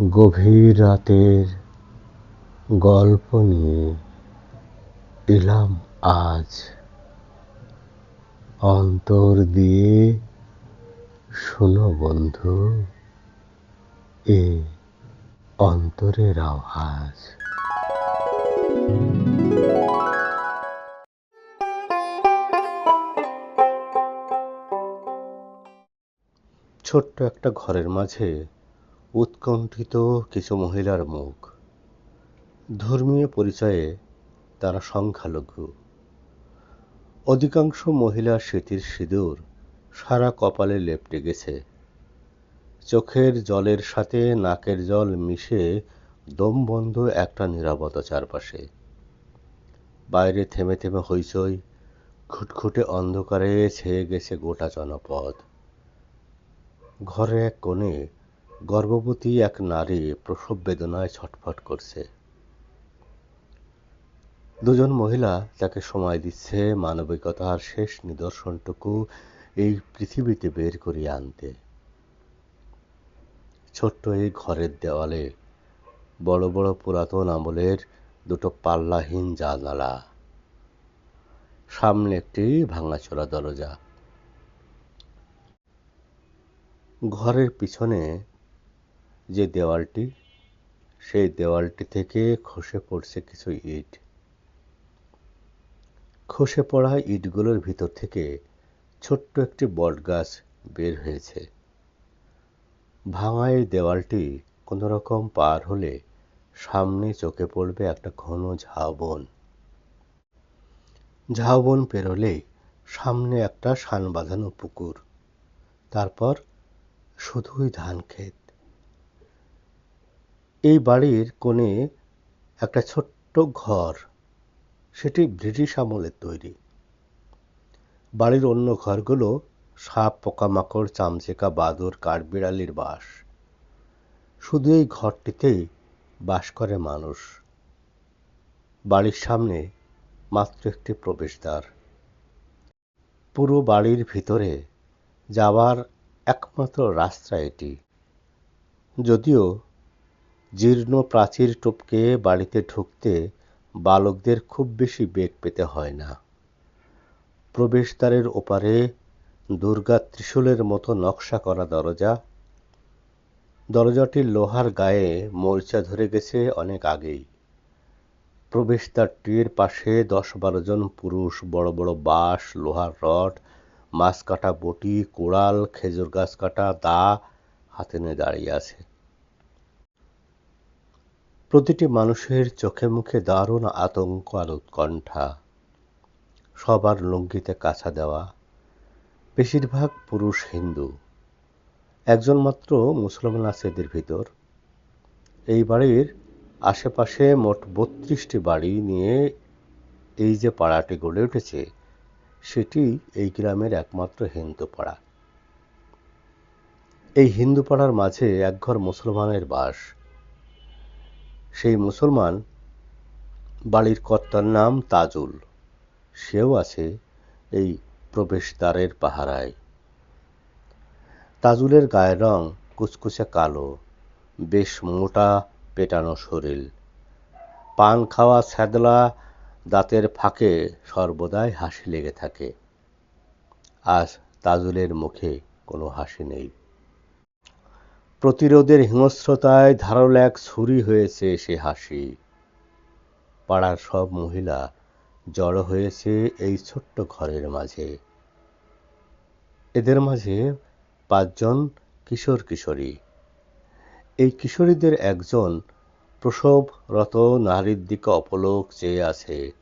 গভীর রাতের গল্প নিয়ে এলাম আজ। অন্তর দিয়ে শোনো বন্ধু, এ অন্তরের আওয়াজ। ছোট্ট একটা ঘরের মাঝে উৎকণ্ঠিত কিছু মহিলার মুখ। ধর্মীয় পরিচয়ে তারা সংখ্যালঘু। অধিকাংশ মহিলার স্মৃতির সিঁদুর সারা কপালে লেপটে গেছে। চোখের জলের সাথে নাকের জল মিশে দম বন্ধ একটা নিরাপত্তা চারপাশে। বাইরে থেমে থেমে হইচই, খুটখুটে অন্ধকারে ছেয়ে গেছে গোটা জনপদ। ঘরে এক কোণে গর্ভবতী এক নারী প্রসব বেদনায় ছটফট করছে। দুজন মহিলা তাকে সময় দিচ্ছে মানবিকতার শেষ নিদর্শনটুকু এই পৃথিবীতে বের করিয়ে আনতে। ছোট্ট এই ঘরের দেওয়ালে বড় বড় পুরাতন আমলের দুটো পাল্লাহীন জানালা। সামনে একটি ভাঙাচোরা দরজা। ঘরের পিছনে যে দেওয়ালটি, সেই দেওয়ালটি থেকে খসে পড়ছে কিছু ইট। খসে পড়া ইটগুলোর ভিতর থেকে ছোট্ট একটি বটগাছ বের হয়েছে। ভাঙা এই দেওয়ালটি কোনো রকম পার হলে সামনে চোখে পড়বে একটা ঘন ঝাউবন। ঝাউবন পেরোলেই সামনে একটা সান বাঁধানো পুকুর। তারপর শুধুই ধান ক্ষেত। এই বাড়ির কোণে একটা ছোট্ট ঘর। সেটি ব্রিটিশ আমলের তৈরি। বাড়ির অন্য ঘরগুলো সাপ, পোকামাকড়, চামচেকা, বাদর, কাঠবিড়ালির বাস। শুধু এই ঘরটিতেই বাস করে মানুষ। বাড়ির সামনে মাত্র একটি প্রবেশদ্বার। পুরো বাড়ির ভিতরে যাওয়ার একমাত্র রাস্তা এটি। যদিও জীর্ণ প্রাচীর টপকে বাড়িতে ঢুকতে বালকদের খুব বেশি বেগ পেতে হয় না। প্রবেশদ্বারের ওপারে দুর্গা ত্রিশূলের মতো নকশা করা দরজা। দরজাটির লোহার গায়ে মোর্চা ধরে গেছে অনেক আগেই। প্রবেশদ্বারটির পাশে দশ বারো জন পুরুষ, বড় বড় বাঁশ, লোহার রড, মাছ কাটা বটি, কোড়াল, খেজুর গাছ কাটা দা হাতে নিয়ে দাঁড়িয়ে আছে। প্রতিটি মানুষের চোখে মুখে দারুণ আতঙ্ক আর উৎকণ্ঠা। সবার লুঙ্গিতে কাছা দেওয়া। বেশিরভাগ পুরুষ হিন্দু। একজন মাত্র মুসলমান আছে এদের ভিতর। এই বাড়ির আশেপাশে মোট বত্রিশটি বাড়ি নিয়ে এই যে পাড়াটি গড়ে উঠেছে, সেটি এই গ্রামের একমাত্র হিন্দু পাড়া। এই হিন্দু পাড়ার মাঝে একঘর মুসলমানের বাস। সেই মুসলমান বাড়ির কর্তার নাম তাজুল। সেও আছে এই প্রবেশদ্বারের পাহারায়। তাজুলের গায়ের রং কুচকুচে কালো, বেশ মোটা পেটানো শরীর। পান খাওয়া স্যাদলা দাঁতের ফাঁকে সর্বদাই হাসি লেগে থাকে। আজ তাজুলের মুখে কোনো হাসি নেই। প্রতিরোধের হিংস্রতায় ধারালো এক ছুরি হয়েছে সে হাসি। পাড়ার সব মহিলা জড়ো হয়েছে এই ছোট্ট ঘরের মাঝে। এদের মাঝে পাঁচজন কিশোর কিশোরী। এই কিশোরীদের একজন প্রসবরত নারীর দিকে অপলোক চেয়ে আছে।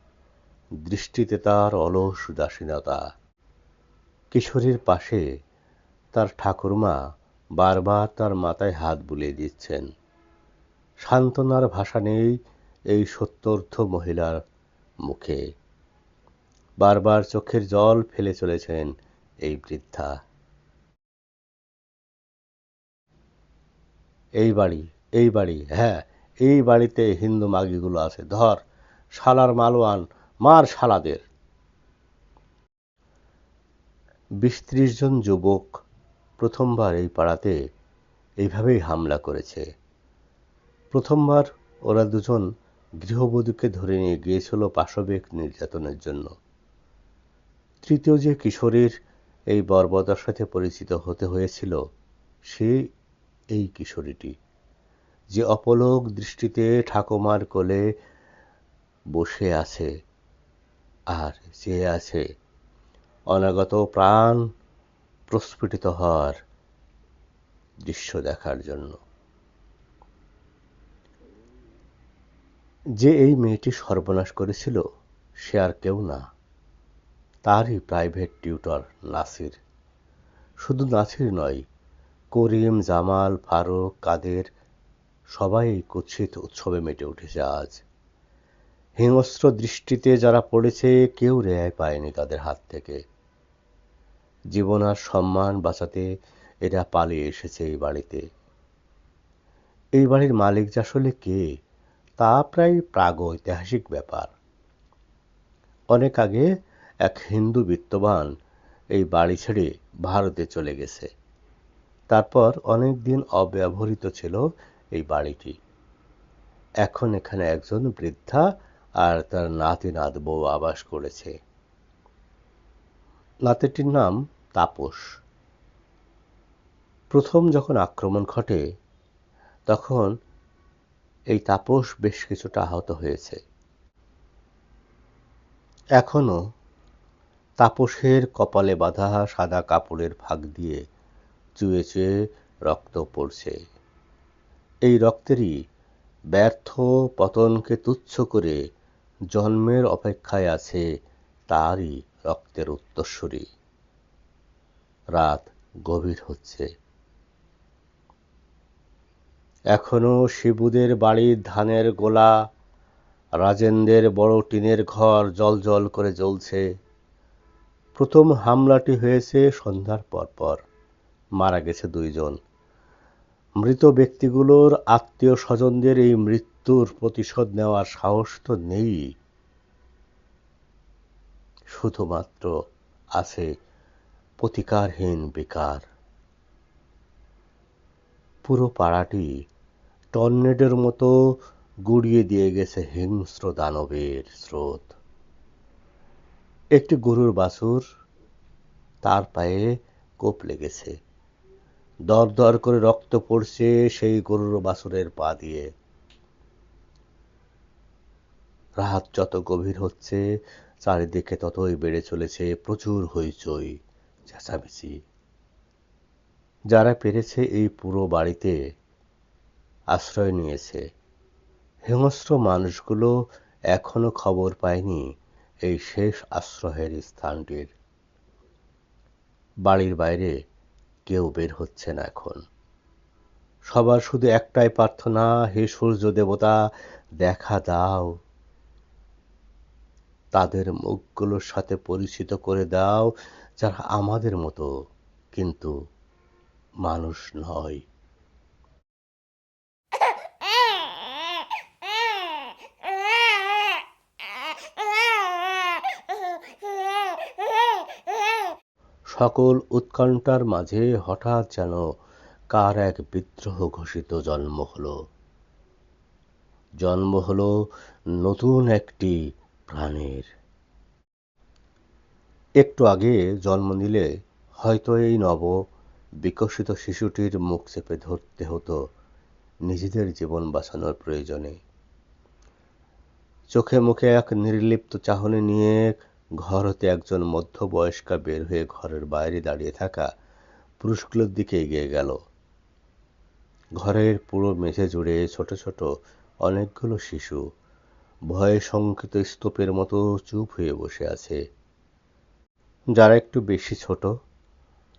দৃষ্টিতে তার অলস উদাসীনতা। কিশোরীর পাশে তার ঠাকুরমা বারবার তার মাথায় হাত বুলিয়ে দিচ্ছেন। সান্ত্বনার ভাষা নেই এই সত্যর্থ মহিলার মুখে। বারবার চোখের জল ফেলে চলেছেন এই বৃদ্ধা। এই বাড়ি এই বাড়ি হ্যাঁ এই বাড়িতে হিন্দু মাগিগুলো আছে। ধর, শালার মালওয়ান মার শালাদের। বিশ জন যুবক প্রথমবার এই পাড়াতে এইভাবেই হামলা করেছে। প্রথমবার ওরা দুজন গৃহবধূকে ধরে নিয়ে গিয়েছিল পাশবিক নির্যাতনের জন্য। তৃতীয় যে কিশোরীর এই বর্বতার সাথে পরিচিত হতে হয়েছিল, সে এই কিশোরীটি, যে অপলোক দৃষ্টিতে ঠাকুমার কোলে বসে আছে আর চেয়ে আছে অনাগত প্রাণ প্রস্ফুটিত হওয়ার দৃশ্য দেখার জন্য। যে এই মেয়েটি সর্বনাশ করেছিল, সে আর কেউ না। তারই প্রাইভেট টিউটর নাসির। শুধু নাসির নয়, করিম, জামাল, ফারুক, কাদের সবাই এই কুৎসিত উৎসবে মেতে উঠেছে আজ। হিংস্র দৃষ্টিতে যারা পড়েছে, কেউ রেহাই পায়নি তাদের হাত থেকে। জীবন আর সম্মান বাঁচাতে এরা পালিয়ে এসেছে এই বাড়িতে। এই বাড়ির মালিক যে আসলে কে, তা প্রায় প্রাগৈতিহাসিক ব্যাপার। অনেক আগে এক হিন্দু বিত্তবান এই বাড়ি ছেড়ে ভারতে চলে গেছে। তারপর অনেক দিন অব্যবহৃত ছিল এই বাড়িটি। এখন এখানে একজন বৃদ্ধা আর তার নাতি নাত বউ আবাস করেছে। নাতিটির নাম তাপস। প্রথম যখন আক্রমণ ঘটে, তখন এই তাপস বেশ কিছুটা আহত হয়েছে। এখনও তাপসের কপালে বাঁধা সাদা কাপড়ের ফাঁক দিয়ে চুয়ে চুয়ে রক্ত পড়ছে। এই রক্তেরই ব্যর্থ পতনকে তুচ্ছ করে জন্মের অপেক্ষায় আছে তারই রক্তের উত্তরসূরি। রাত গভীর হচ্ছে। এখনও শিবুদের বাড়ির ধানের গোলা রাজেন্দ্রের বড় টিনের ঘর জল জল করে জ্বলছে। প্রথম হামলাটি হয়েছে সন্ধ্যার পরপর, মারা গেছে দুইজন। মৃত ব্যক্তিগুলোর আত্মীয় স্বজনদের এই মৃত্যুর প্রতিশোধ নেওয়ার সাহস তো নেই। শুধুমাত্র আছে প্রতিকারহীন বেকার। পুরো পাড়াটি টর্নেডোর মতো গুড়িয়ে দিয়ে গেছে হিংস্র দানবের স্রোত। একটি গরুর বাছুর তার পায়ে কোপ লেগেছে। দর দর করে রক্ত পড়ছে সেই গরুর বাছুরের পা দিয়ে। রাত যত গভীর হচ্ছে চারিদিকে ততই বেড়ে চলেছে প্রচুর হইচই, চেঁচামেচি। যারা পেরেছে এই পুরো বাড়িতে আশ্রয় নিয়েছে। হিংস্র মানুষগুলো এখনও খবর পায়নি এই শেষ আশ্রয়ের স্থানটির। বাড়ির বাইরে কেউ বের হচ্ছে না এখন। সবার শুধু একটাই প্রার্থনা, হে সূর্য দেবতা, দেখা দাও। তাদের মুখগুলোর সাথে পরিচিত করে দাও, যারা আমাদের মতো কিন্তু মানুষ নয়। সকল উৎকণ্ঠার মাঝে হঠাৎ যেন কার এক বিদ্রোহ ঘোষিত জন্ম হলো। জন্ম হলো নতুন একটি প্রাণের। একটু আগে জন্ম নিলে হয়তো এই নব বিকশিত শিশুটির মুখ চেপে ধরতে হতো নিজেদের জীবন বাঁচানোর প্রয়োজনে। চোখে মুখে এক নির্লিপ্ত চাহনি নিয়ে ঘর হতে একজন মধ্যবয়স্কা বের হয়ে ঘরের বাইরে দাঁড়িয়ে থাকা পুরুষগুলোর দিকে এগিয়ে গেল। ঘরের পুরো মেঝে জুড়ে ছোট ছোট অনেকগুলো শিশু ভয়ে শঙ্কিত স্তূপের মতো চুপ হয়ে বসে আছে। যারা একটু বেশি ছোট,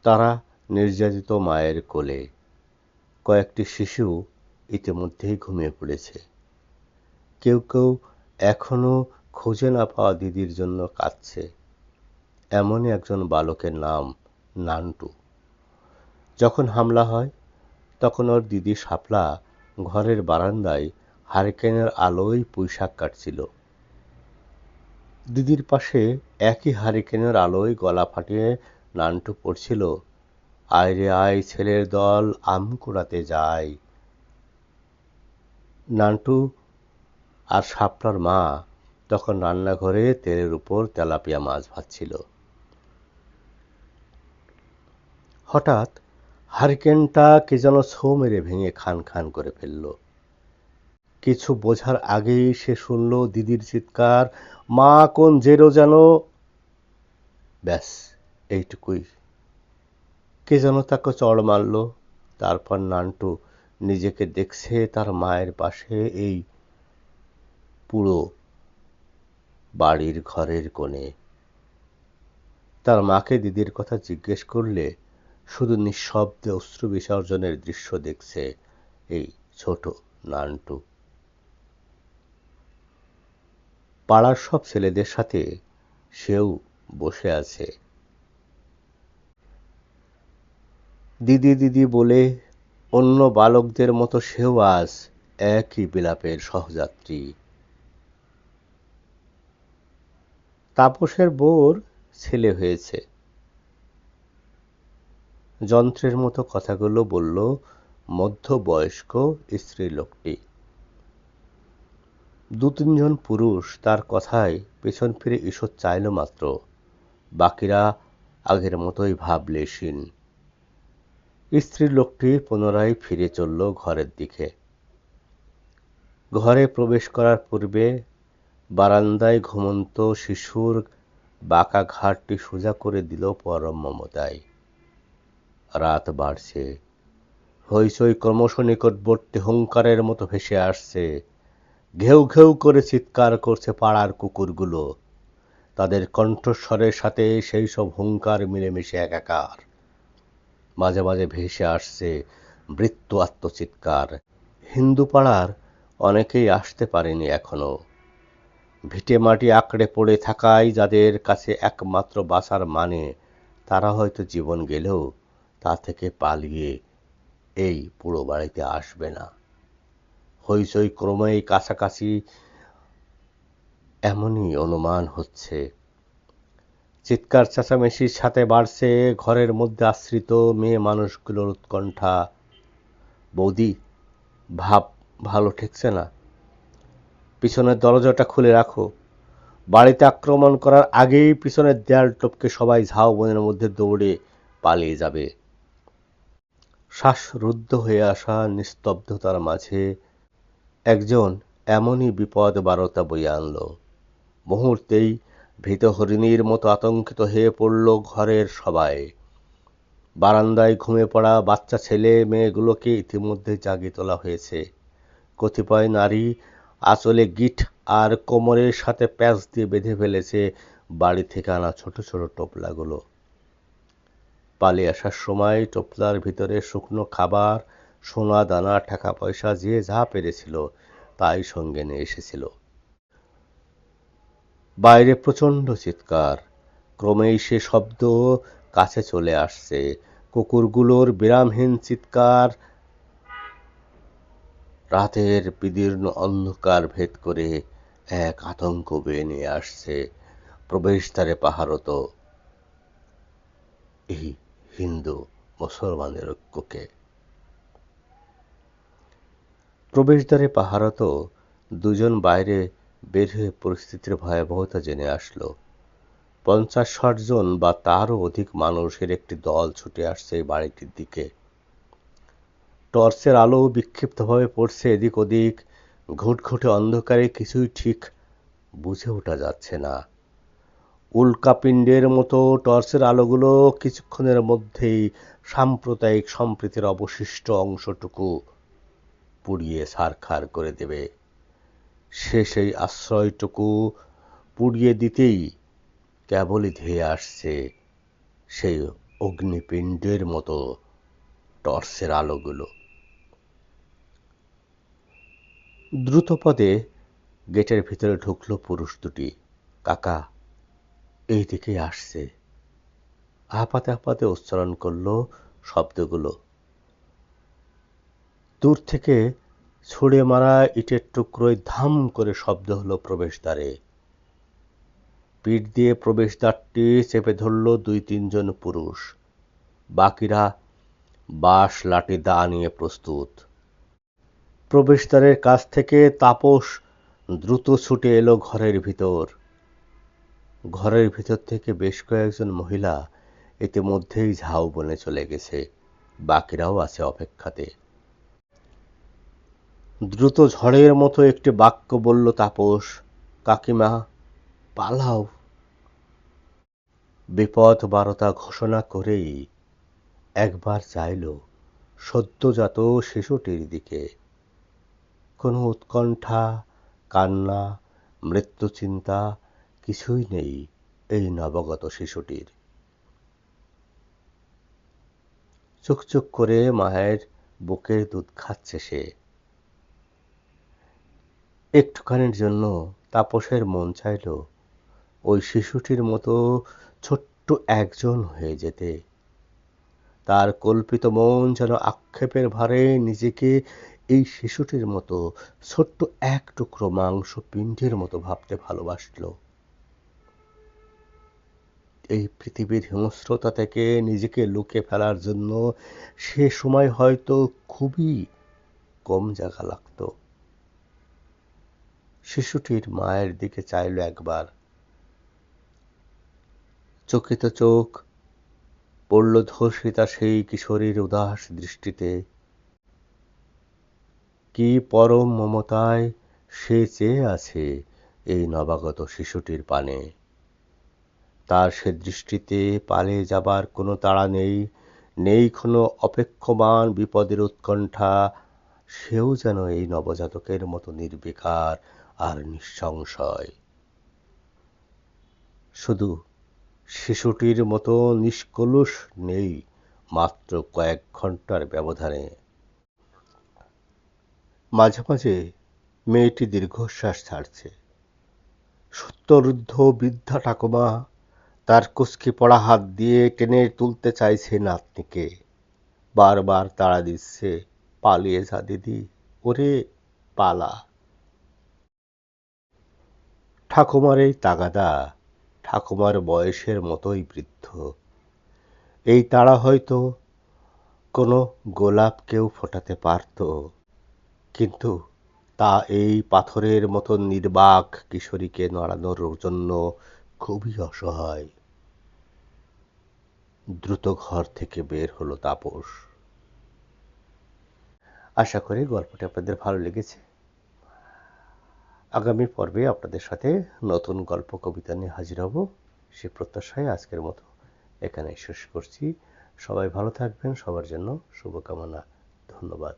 তারা নির্যাতিত মায়ের কোলে। কয়েকটি শিশু ইতিমধ্যেই ঘুমিয়ে পড়েছে। কেউ কেউ এখনও খুঁজে না পাওয়া দিদির জন্য কাঁদছে। এমনই একজন বালকের নাম নান্টু। যখন হামলা হয়, তখন ওর দিদি শাপলা ঘরের বারান্দায় হারিকেনের আলোয় পুঁইশাক কাটছিল। দিদির পাশে একই হারিকেনের আলোয় গলা ফাটিয়ে নান্টু পড়ছিল, আয় রে আয় ছেলের দল, আম কুড়াতে যায় নান্টু আর শাপলার মা তখন রান্নাঘরে তেলের উপর তেলাপিয়া মাছ ভাজছিল। হঠাৎ হারিকেনটা কে যেন ছো মেরে ভেঙে খান খান করে ফেলল। কিছু বোঝার আগেই সে শুনল দিদির চিৎকার, মা, কোন জেরো যেন ব্যাস, এইটুকুই। কে যেন তাকে চড় মারল। তারপর নান্টু নিজেকে দেখছে তার মায়ের পাশে এই পুরো বাড়ির ঘরের কোণে। তার মাকে দিদির কথা জিজ্ঞেস করলে শুধু নিঃশব্দে অশ্রু বিসর্জনের দৃশ্য দেখছে এই ছোট নান্টু। পাড়ার সব ছেলেদের সাথে সেও বসে আছে। দিদি দিদি বলে, অন্য বালকদের মতো সেও আজ একই বিলাপের সহযাত্রী। তাপসের বোর ছেলে হয়েছে। যন্ত্রের মতো কথাগুলো বলল মধ্যবয়স্ক স্ত্রী লোকটি দু তিনজন পুরুষ তার কথায় পেছন ফিরে ঈশ্বর চাইল মাত্র। বাকিরা আগের মতোই ভাবলেশীন স্ত্রী লোকটি পুনরায় ফিরে চলল ঘরের দিকে। ঘরে প্রবেশ করার পূর্বে বারান্দায় ঘুমন্ত শিশুর বাঁকা ঘাটটি সোজা করে দিল পরম মমতায়। রাত বাড়ছে। হইচই ক্রমশ নিকটবর্তী হুঙ্কারের মতো ভেসে আসছে। ঘেউ ঘেউ করে চিৎকার করছে পাড়ার কুকুরগুলো। তাদের কণ্ঠস্বরের সাথে সেই সব হুঙ্কার মিলেমিশে একাকার। মাঝে মাঝে ভেসে আসছে মৃত্যু আত্মচিৎকার। হিন্দু পাড়ার অনেকেই আসতে পারেনি এখনও। ভিটে মাটি আঁকড়ে পড়ে থাকায় যাদের কাছে একমাত্র বাসার মানে তারা হয়তো জীবন গেলেও তা থেকে পালিয়ে এই পুরো বাড়িতে আসবে না। হইচই ক্রমেই কাছাকাছি এমনই অনুমান হচ্ছে। চিৎকার চেঁচামেচির সাথে বাড়ছে ঘরের মধ্যে আশ্রিত মেয়ে মানুষগুলোর উৎকণ্ঠা। বৌদি, ভাব ভালো ঠেকছে না? পিছনের দরজাটা খুলে রাখো। বাড়িতে আক্রমণ করার আগেই পিছনের দেয়াল টপকে সবাই ঝাউবনের মধ্যে দৌড়ে পালিয়ে যাবে। শ্বাসরুদ্ধ হয়ে আসা নিস্তব্ধতার মাঝে একজন এমনই বিপদ বারতা বই আনল। মুহূর্তেই ভীত হরিণীর মতো আতঙ্কিত হয়ে পড়ল ঘরের সবাই। বারান্দায় ঘুমে পড়া বাচ্চা ছেলে মেয়েগুলোকে ইতিমধ্যে জাগিয়ে তোলা হয়েছে। কতিপয় নারী আঁচলে গিট আর কোমরের সাথে প্যাচ দিয়ে বেঁধে ফেলেছে বাড়ি থেকে আনা ছোট ছোট টোপলাগুলো। পালিয়ে আসার সময় টোপলার ভিতরে শুকনো খাবার সোনা, দানা, টাকা, পয়সা, যে যা পেরেছিল তাই সঙ্গে নিয়ে এসেছিল। বাইরে প্রচণ্ড চিৎকার। ক্রমেই সে শব্দ কাছে চলে আসছে। কুকুরগুলোর বিরামহীন চিৎকার। রাতের বিদীর্ণ অন্ধকার ভেদ করে এক আতঙ্ক বেয়ে নিয়ে আসছে প্রবেশদ্বারে পাহারত এই হিন্দু মুসলমানের ঐক্যকে প্রবেশদ্বারে পাহারত দুজন বাইরে বের হয়ে পরিস্থিতির ভয়াবহতা জেনে আসলো। পঞ্চাশ ষাট জন বা তারও অধিক মানুষের একটি দল ছুটে আসছে এই বাড়িটির দিকে। টর্চের আলো বিক্ষিপ্তভাবে পড়ছে এদিক ওদিক। ঘুটঘুটে অন্ধকারে কিছুই ঠিক বুঝে ওঠা যাচ্ছে না। উল্কাপিণ্ডের মতো টর্চের আলোগুলো কিছুক্ষণের মধ্যেই সাম্প্রদায়িক সম্প্রীতির অবশিষ্ট অংশটুকু পুড়িয়ে সারখার করে দেবে। সে সেই আশ্রয়টুকু পুড়িয়ে দিতেই কেবলই ধেয়ে আসছে সেই অগ্নিপিণ্ডের মতো টর্চের আলোগুলো। দ্রুতপদে গেটের ভিতরে ঢুকলো পুরুষ দুটি। কাকা এই দিকেই আসছে। আপাতে আপাতে উচ্চারণ করল শব্দগুলো। দূর থেকে ছুঁড়ে মারা ইটের টুকরোয় ধাম করে শব্দ হলো প্রবেশদ্বারে। পিঠ দিয়ে প্রবেশদ্বারটি চেপে ধরল দুই তিনজন পুরুষ। বাকিরা বাঁশ, লাঠি, দা নিয়ে প্রস্তুত। প্রবেশদ্বারের কাছ থেকে তাপস দ্রুত ছুটে এলো ঘরের ভিতর। ঘরের ভিতর থেকে বেশ কয়েকজন মহিলা ইতিমধ্যেই ঝাউবনে চলে গেছে। বাকিরাও আছে অপেক্ষাতে। দ্রুত ঝড়ের মতো একটি বাক্য বলল তাপস, কাকিমা, পালাও। বিপদ বারতা ঘোষণা করেই একবার চাইল সদ্যজাত শিশুটির দিকে। কোনো উৎকণ্ঠা, কান্না মৃত্যুচিন্তা কিছুই নেই এই নবগত শিশুটির। চুকচুক করে মায়ের বুকের দুধ খাচ্ছে সে। একটুখানির জন্য তাপসের মন চাইল। ওই শিশুটির মতো ছোট্ট একজন হয়ে যেতে। তার কল্পিত মন যেন আক্ষেপের ভারে নিজেকে এই শিশুটির মতো ছোট্ট এক টুকরো মাংস পিণ্ডের মতো ভাবতে ভালোবাসল। এই পৃথিবীর হিংস্রতা থেকে নিজেকে লুকে ফেলার জন্য সে সময় হয়তো খুবই কম জায়গা লাগত। শিশুটির মায়ের দিকে চাইল একবার। চকিত চোখ, পড়ল ধর্ষিতা সেই কিশোরীর উদাস দৃষ্টিতে। কি পরম মমতায় সে চেয়ে আছে এই নবাগত শিশুটির পানে? তার সে দৃষ্টিতে পালিয়ে যাবার কোনো তাড়া নেই নেই কোনো অপেক্ষমান বিপদের উৎকণ্ঠা। সেও যেন এই নবজাতকের মতো নির্বিকার আর নিঃসংশয়। শুধু শিশুটির মতো নিষ্কলুষ নেই মাত্র কয়েক ঘণ্টার ব্যবধানে। মাঝে মাঝে মেয়েটি দীর্ঘশ্বাস ছাড়ছে। সত্যরুদ্ধ বৃদ্ধা ঠাকুমা তার কুচকি পড়া হাত দিয়ে টেনে তুলতে চাইছে নাতনিকে। বারবার তাড়া দিচ্ছে, পালিয়ে যা দিদি, ওরে পালা। ঠাকুমার এই তাগাদা, ঠাকুমার বয়সের মতোই বৃদ্ধ। এই তাড়া হয়তো কোনো গোলাপকেও ফোটাতে পারত, কিন্তু তা এই পাথরের মতো নির্বাক কিশোরীকে নড়ানোর জন্য খুবই অসহায়। দ্রুত ঘর থেকে বের হলো তাপস। আশা করি গল্পটি আপনাদের ভালো লেগেছে। আগামী পর্বে আপনাদের সাথে নতুন গল্প কবিতা নিয়ে হাজির হব। সে প্রত্যাশায় আজকের মতো এখানে শেষ করছি। সবাই ভালো থাকবেন। সবার জন্য শুভকামনা। ধন্যবাদ।